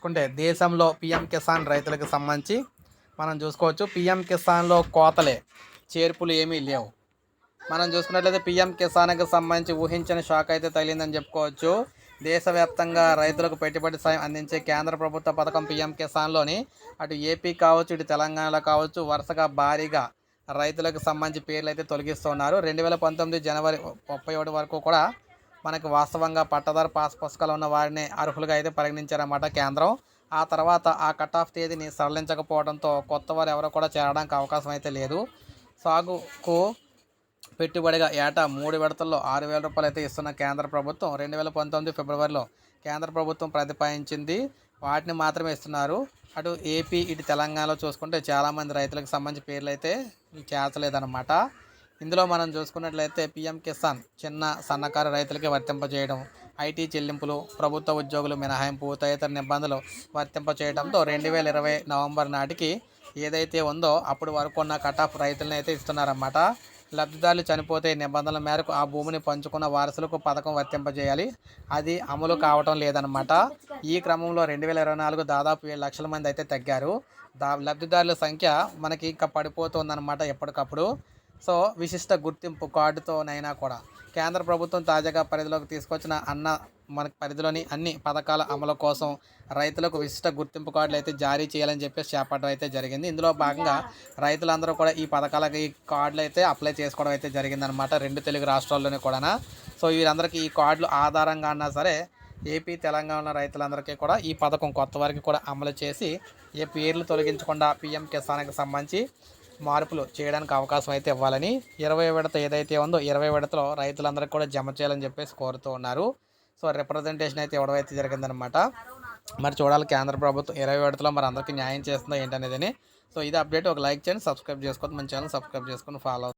చూసుకుంటే దేశంలో పిఎం కిసాన్ రైతులకు సంబంధించి మనం చూసుకోవచ్చు. పిఎం కిసాన్లో కోతలే చేర్పులు ఏమీ లేవు. మనం చూసుకున్నట్లయితే పిఎం కిసాన్కి సంబంధించి ఊహించని షాక్ అయితే తగిలిందని చెప్పుకోవచ్చు. దేశవ్యాప్తంగా రైతులకు పెట్టుబడి సాయం అందించే కేంద్ర ప్రభుత్వ పథకం పిఎం కిసాన్లోని అటు ఏపీ కావచ్చు ఇటు తెలంగాణలో కావచ్చు వరుసగా భారీగా రైతులకు సంబంధించి పేర్లు అయితే తొలగిస్తున్నారు. రెండు వేల పంతొమ్మిది జనవరి ముప్పై ఒకటి వరకు కూడా మనకి వాస్తవంగా పట్టదారు పాస్ పుస్తకాలు ఉన్న వారిని అర్హులుగా అయితే పరిగణించారన్నమాట కేంద్రం. ఆ తర్వాత ఆ కట్ ఆఫ్ తేదీని సరళించకపోవడంతో కొత్త వారు ఎవరు కూడా చేరడానికి అవకాశం అయితే లేదు. సాగుకు పెట్టుబడిగా ఏటా మూడు విడతల్లో ఆరు వేల రూపాయలు అయితే ఇస్తున్న కేంద్ర ప్రభుత్వం రెండు వేల పంతొమ్మిది ఫిబ్రవరిలో కేంద్ర ప్రభుత్వం ప్రతిపాదించింది వాటిని మాత్రమే ఇస్తున్నారు. అటు ఏపీ ఇటు తెలంగాణలో చూసుకుంటే చాలామంది రైతులకు సంబంధించి పేర్లు అయితే చేర్చలేదన్నమాట. ఇందులో మనం చూసుకున్నట్లయితే పిఎం కిసాన్ చిన్న సన్నకారు రైతులకి వర్తింపజేయడం ఐటీ చెల్లింపులు ప్రభుత్వ ఉద్యోగులు మినహాయింపు తదితర నిబంధనలు వర్తింపచేయడంతో రెండు వేల ఇరవై నవంబర్ నాటికి ఏదైతే ఉందో అప్పుడు వరకు ఉన్న కటాఫ్ రైతులను అయితే ఇస్తున్నారన్నమాట. లబ్ధిదారులు చనిపోతే నిబంధనల మేరకు ఆ భూమిని పంచుకున్న వారసులకు పథకం వర్తింపజేయాలి అది అమలు కావటం లేదనమాట ఈ క్రమంలో రెండు వేల ఇరవై నాలుగు దాదాపు ఏడు లక్షల మంది అయితే తగ్గారు. దా లబ్ధిదారుల సంఖ్య మనకి ఇంకా పడిపోతుందన్నమాట ఎప్పటికప్పుడు. సో విశిష్ట గుర్తింపు కార్డుతోనైనా కూడా కేంద్ర ప్రభుత్వం తాజాగా పరిధిలోకి తీసుకొచ్చిన అన్న మన పరిధిలోని అన్ని పథకాల అమలు కోసం రైతులకు విశిష్ట గుర్తింపు కార్డులు అయితే జారీ చేయాలని చెప్పేసి చేపట్టడం అయితే జరిగింది. ఇందులో భాగంగా రైతులందరూ కూడా ఈ పథకాలకి ఈ కార్డులు అయితే అప్లై చేసుకోవడం అయితే జరిగిందనమాట రెండు తెలుగు రాష్ట్రాల్లోనే కూడా సో వీరందరికీ ఈ కార్డులు ఆధారంగా అన్నా సరే ఏపీ తెలంగాణ రైతులందరికీ కూడా ఈ పథకం కొత్త వారికి కూడా అమలు చేసి ఏ పేర్లు తొలగించకుండా పిఎం కిసాన్కి సంబంధించి మార్పులు చేయడానికి అవకాశం అయితే ఇవ్వాలని ఇరవై విడత ఏదైతే ఉందో ఇరవై విడతలో రైతులందరికీ కూడా జమ చేయాలని చెప్పేసి కోరుతూ ఉన్నారు. సో రిప్రజెంటేషన్ అయితే ఇవ్వడం అయితే జరిగిందనమాట మరి చూడాలి కేంద్ర ప్రభుత్వం ఇరవై విడతలో మరి అందరికీ న్యాయం చేస్తుందో ఏంటనేది సో ఇది అప్డేట్. ఒక లైక్ చేయండి సబ్స్క్రైబ్ చేసుకోండి మన ఛానల్ సబ్స్క్రైబ్ చేసుకొని ఫాలో